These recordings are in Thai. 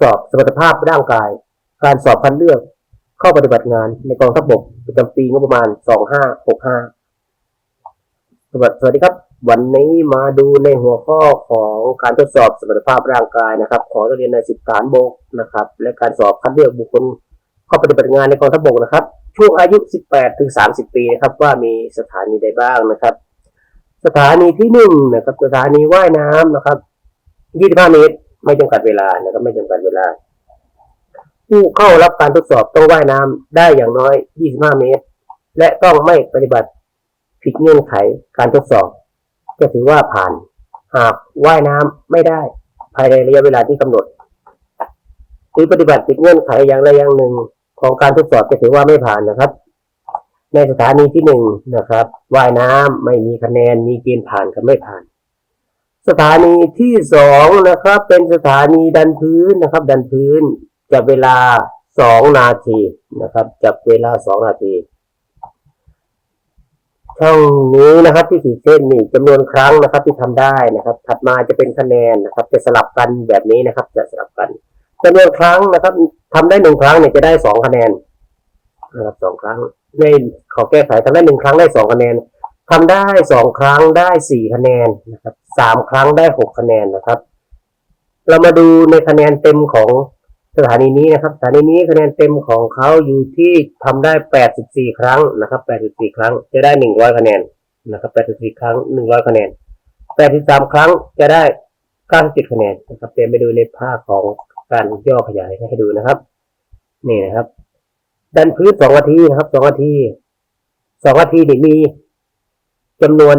สอบสมรรถภาพร่างกาย การสอบคัดเลือก เข้าปฏิบัติงานในกองทัพบกประจำปีงบประมาณ 2565 สวัสดีครับ วันนี้มาดูในหัวข้อของการทดสอบสมรรถภาพร่างกายนะครับ ของนักเรียนในสิบฐานบกนะครับ และการสอบคัดเลือกบุคคลเข้าปฏิบัติงานในกองทัพบกนะครับ ช่วงอายุ 18 ถึง 30 ปีนะครับ ว่ามีสถานีใดบ้างนะครับ สถานีที่หนึ่งนะครับ สถานีว่ายน้ำนะครับ 25 เมตร ไม่จำกัดเวลานะครับไม่จำกัดเวลา ผู้เข้ารับการทดสอบต้องว่ายน้ำได้อย่างน้อย 25 เมตร และต้องไม่ปฏิบัติผิดเงื่อนไขการทดสอบ จะถือว่าผ่าน หากว่ายน้ำไม่ได้ ภายในระยะเวลาที่กำหนดหรือปฏิบัติผิดเงื่อนไขอย่างใดอย่างหนึ่งของการทดสอบจะถือว่าไม่ผ่านนะครับ ในสถานีที่หนึ่งนะครับว่ายน้ำไม่มีคะแนนมีเกณฑ์ผ่านกับไม่ผ่าน สถานีที่สองนะครับเป็นสถานีดันพื้นนะครับ ดันพื้นจับเวลาสองนาทีนะครับจับเวลาสองนาทีช่องนี้นะครับที่ขีดเส้นนี่จำนวนครั้งนะครับ ที่ทำได้นะครับ ถัดมาจะเป็นคะแนนนะครับ จะสลับกันแบบนี้นะครับ จะสลับกันจำนวนครั้งนะครับทำได้หนึ่งครั้งเนี่ยจะได้สองคะแนนนะครับสองครั้งในขอแก้ไขทำได้หนึ่งครั้งได้สองคะแนนทำได้สองครั้งได้สี่คะแนนนะครับ สามครั้งได้หกคะแนนนะครับ เรามาดูในคะแนนเต็มของสถานีนี้นะครับ สถานีนี้คะแนนเต็มของเขาอยู่ที่ทำได้84ครั้งนะครับ84ครั้งจะได้100คะแนนนะครับ84ครั้ง100คะแนน83ครั้งจะได้97คะแนนนะครับเดี๋ยวไปดูในภาพของการย่อขยายให้ดูนะครับ นี่นะครับ ดันพื้น2นาทีนะครับ2นาที2นาทีนี่มี จำนวน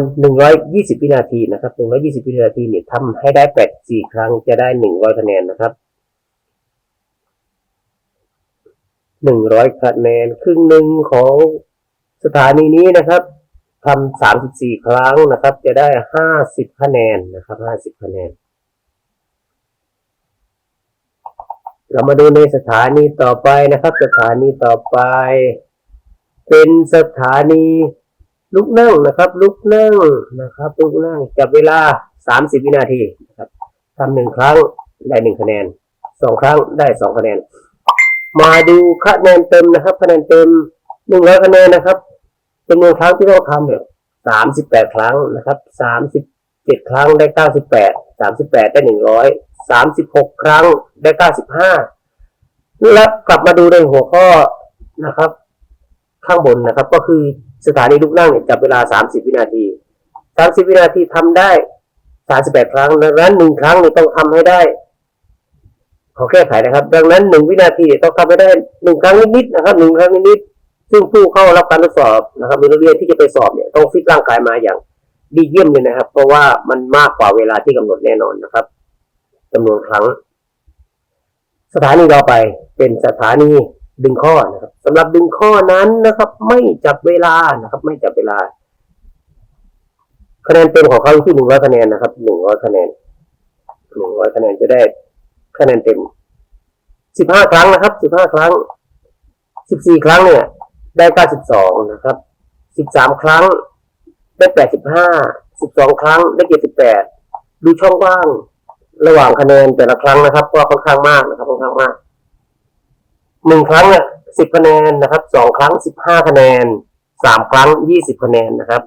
120 วินาทีนะครับ 120 วินาทีเนี่ยทำให้ได้ 84 ครั้งจะได้ 100 คะแนนนะครับหนึ่งร้อยคะแนนครึ่งหนึ่งของสถานีนี้นะครับทำสามสิบสี่ครั้งนะครับ จะได้ห้าสิบคะแนนนะครับห้าสิบคะแนน เรามาดูในสถานีต่อไปนะครับ สถานีต่อไป เป็นสถานี ลุกนั่งนะครับ ลุกนั่งนะครับลุกนั่งจับเวลาสามสิบวินาทีนะครับทำหนึ่งครั้งได้หนึ่งคะแนนสองครั้งได้สองคะแนน มาดูคะแนนเต็มนะครับ คะแนนเต็มหนึ่งร้อยคะแนนนะครับจำนวนครั้งที่ต้องทำเนี่ยสามสิบแปดครั้งนะครับสามสิบเจ็ดครั้งได้เก้าสิบแปดสามสิบแปดได้หนึ่งร้อยสามสิบหกครั้งได้เก้าสิบห้าแล้วกลับมาดูในหัวข้อนะครับ ข้างบนนะครับก็คือ สถานีลุกนั่งเนี่ยจับเวลาสามสิบวินาทีสามสิบวินาทีทำได้สามสิบแปดครั้ง ดังนั้นหนึ่งครั้งเนี่ยต้องทำให้ได้ขอแก้ไขนะครับ ดังนั้นหนึ่งวินาทีต้องทำให้ได้หนึ่งครั้งนิดๆนะครับหนึ่งครั้งนิดๆซึ่งผู้เข้ารับการทดสอบนะครับหรือนักเรียนที่จะไปสอบเนี่ยต้องฟิตร่างกายมาอย่างดีเยี่ยมเลยนะครับ เพราะว่ามันมากกว่าเวลาที่กำหนดแน่นอนนะครับจำนวนครั้ง สถานีต่อไปเป็นสถานี ดึงข้อนะครับสำหรับดึงข้อนั้นนะครับ ไม่จับเวลานะครับ ไม่จับเวลา คะแนนเต็มของเขาที่หนึ่งร้อยคะแนนนะครับหนึ่งร้อยคะแนนหนึ่งร้อยคะแนนจะได้คะแนนเต็มสิบห้าครั้งนะครับสิบห้าครั้งสิบสี่ครั้งเนี่ย ได้เก้าสิบสองนะครับสิบสามครั้ง ได้แปดสิบห้าสิบสองครั้งได้เจ็ดสิบแปดดูช่องว่าง ระหว่างคะแนนแต่ละครั้งนะครับ ก็ค่อนข้างมากนะครับค่อนข้างมาก หนึ่งครั้งเนี่ยสิบคะแนนนะครับสองครั้งสิบห้าคะแนนสามครั้งยี่สิบคะแนนนะครับ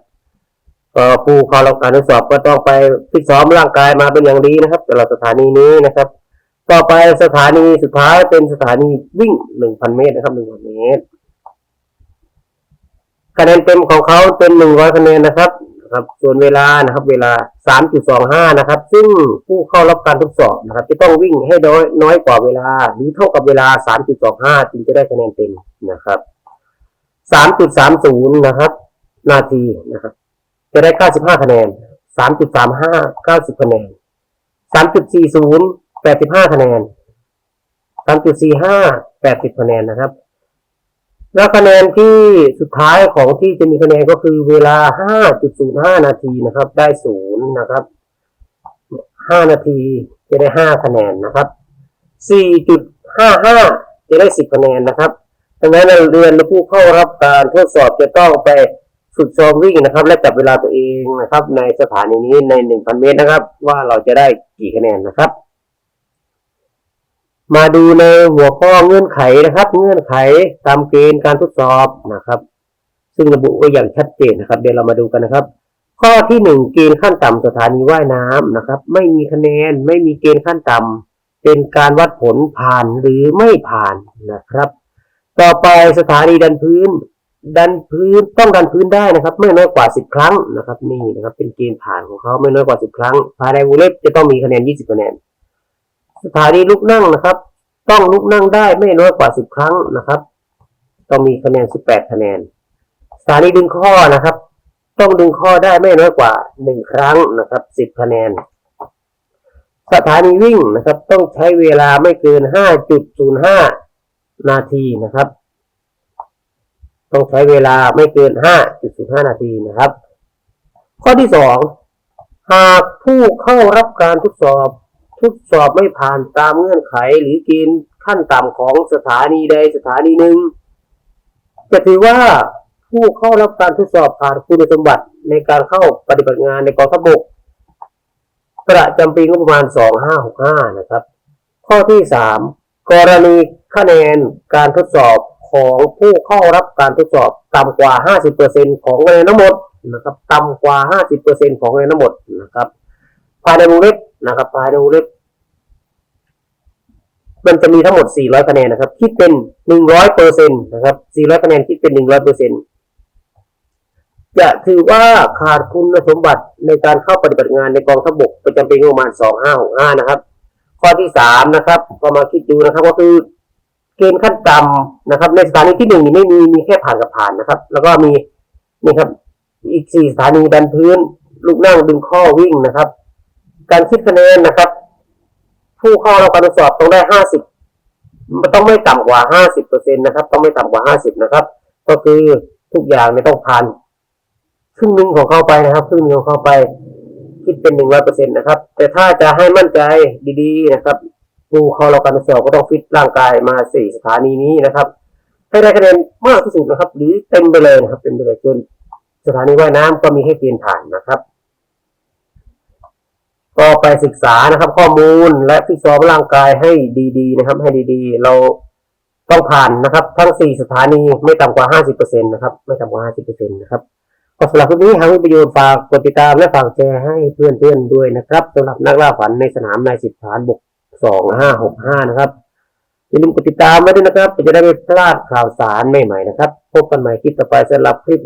ก็ผู้เข้ารับการทดสอบก็ต้องไปฟิตซ้อมร่างกายมาเป็นอย่างดีนะครับสำหรับสถานีนี้นะครับ ต่อไปสถานีสุดท้ายเป็นสถานีวิ่ง1,000เมตรนะครับ1,000เมตรคะแนนเต็มของเขาเป็น100คะแนนนะครับ ครับ ส่วนเวลานะครับ เวลา 3.25 นะครับ ซึ่งผู้เข้ารับการทดสอบนะครับ จะต้องวิ่งให้น้อยน้อยกว่าเวลา หรือเท่ากับเวลา 3.25 จึงจะได้คะแนนเต็มนะครับ 3.30 นะครับ นาทีนะครับ จะได้ 95 คะแนน 3.35 90 คะแนน 3.40 85 คะแนน 3.45 80 คะแนนนะครับ แล้วคะแนนที่สุดท้ายของที่จะมีคะแนนก็คือเวลา 5.05 นาทีนะครับ ได้ศูนย์นะครับ 5 นาทีจะได้ 5 คะแนนนะครับ 4.55 จะได้ 10 คะแนนนะครับดังนั้นนักเรียนและผู้เข้ารับการทดสอบจะต้องไปฝึกซ้อมวิ่งนะครับ และจับเวลาตัวเองนะครับ ในสถานีนี้ใน 1,000 เมตรนะครับ ว่าเราจะได้กี่คะแนนนะครับ มาดูในหัวข้อเงื่อนไขนะครับ เงื่อนไขตามเกณฑ์การทดสอบนะครับ ซึ่งระบุไว้อย่างชัดเจนนะครับ เดี๋ยวเรามาดูกันนะครับ ข้อที่หนึ่งเกณฑ์ขั้นต่ำสถานีว่ายน้ำนะครับ ไม่มีคะแนนไม่มีเกณฑ์ขั้นต่ำเป็นการวัดผลผ่านหรือไม่ผ่านนะครับ ต่อไปสถานีดันพื้น ดันพื้นต้องดันพื้นได้นะครับ ไม่น้อยกว่า10ครั้งนะครับ นี่นะครับ เป็นเกณฑ์ผ่านของเขาไม่น้อยกว่า10ครั้งภายในวงเล็บจะต้องมีคะแนน20คะแนน สถานีลุกนั่งนะครับ ต้องลุกนั่งได้ไม่น้อยกว่า10ครั้งนะครับ ต้องมีคะแนน18คะแนน สถานีดึงข้อนะครับ ต้องดึงข้อได้ไม่น้อยกว่า1ครั้งนะครับ10คะแนน สถานีวิ่งนะครับ ต้องใช้เวลาไม่เกิน5.05นย์ห้านาทีนะครับ ต้องใช้เวลาไม่เกิน5.05นห้านาทีนะครับ ข้อที่2หากผู้เข้ารับการทดสอบ ทดสอบไม่ผ่านตามเงื่อนไขหรือเกณฑ์ขั้นต่ำของสถานีใดสถานีหนึ่งจะถือว่าผู้เข้ารับการทดสอบผ่านคุณสมบัติในการเข้าปฏิบัติงานในกองทัพบกประจำปีงบประมาณ 2565 นะครับ ข้อที่ 3 กรณีคะแนนการทดสอบของผู้เข้ารับการทดสอบต่ำกว่า 50%ของคะแนนทั้งหมดนะครับต่ำกว่า 50%ของคะแนนทั้งหมดนะครับภายในวงเล็บ นะครับภายในวงเล็บมันจะมีทั้งหมด 400 คะแนนนะครับ คิดเป็น 100%นะครับ 400 คะแนนคิดเป็น 100%จะถือว่าขาดคุณสมบัติในการเข้าปฏิบัติงานในกองทัพบกประจำปีงบประมาณ 2565 นะครับ ข้อที่ 3 นะครับ ก็มาคิดดูนะครับ ก็คือเกณฑ์ขั้นต่ำนะครับ ในสถานีที่หนึ่งนี่ไม่มีมีแค่ผ่านกับผ่านนะครับ แล้วก็มีนี่ครับ อีก 4 สถานีดันพื้น ลูกนั่งดึงข้อวิ่งนะครับ การคิดคะแนนนะครับ ผู้เข้ารับการทดสอบต้องได้ห้าสิบต้องไม่ต่ำกว่าห้าสิบเปอร์เซ็นตนะครับ ต้องไม่ต่ำกว่าห้าสิบนะครับ ก็คือทุกอย่างเนี่ยต้องผ่านครึ่งหนึ่งของเข้าไปนะครับครึ่งหนึ่งของเข้าไปคิดเป็นหนึ่งร้อยเปอร์เซ็นต์นะครับ แต่ถ้าจะให้มั่นใจดีๆนะครับผู้เข้ารับการทดสอบก็ต้องฟิตร่างกายมาสี่สถานีนี้นะครับให้ได้คะแนนมากที่สุดนะครับ หรือเต็มไปเลยนะครับเต็มไปเลยจนสถานีว่ายน้ำก็มีให้เกณฑ์ผ่านนะครับ ก็ไปศึกษานะครับ ข้อมูลและฟิตซ้อมร่างกายให้ดีๆ นะครับ ให้ดีๆ เราต้องผ่านนะครับ ทั้ง 4 สถานีไม่ต่ำกว่า 50%นะครับไม่ต่ำกว่า 50%นะครับก็สำหรับคลิปนี้หากมีประโยชน์ฝากกดติดตามและฝากแชร์ให้เพื่อนๆด้วยนะครับสำหรับนักล่าฝันในสนามนายสิบฐานบก 2565 นะครับอย่าลืมกดติดตามไว้ด้วยนะครับจะได้ไม่พลาดข่าวสารใหม่ๆนะครับ พบกันใหม่คลิปต่อไปสำหรับคลิป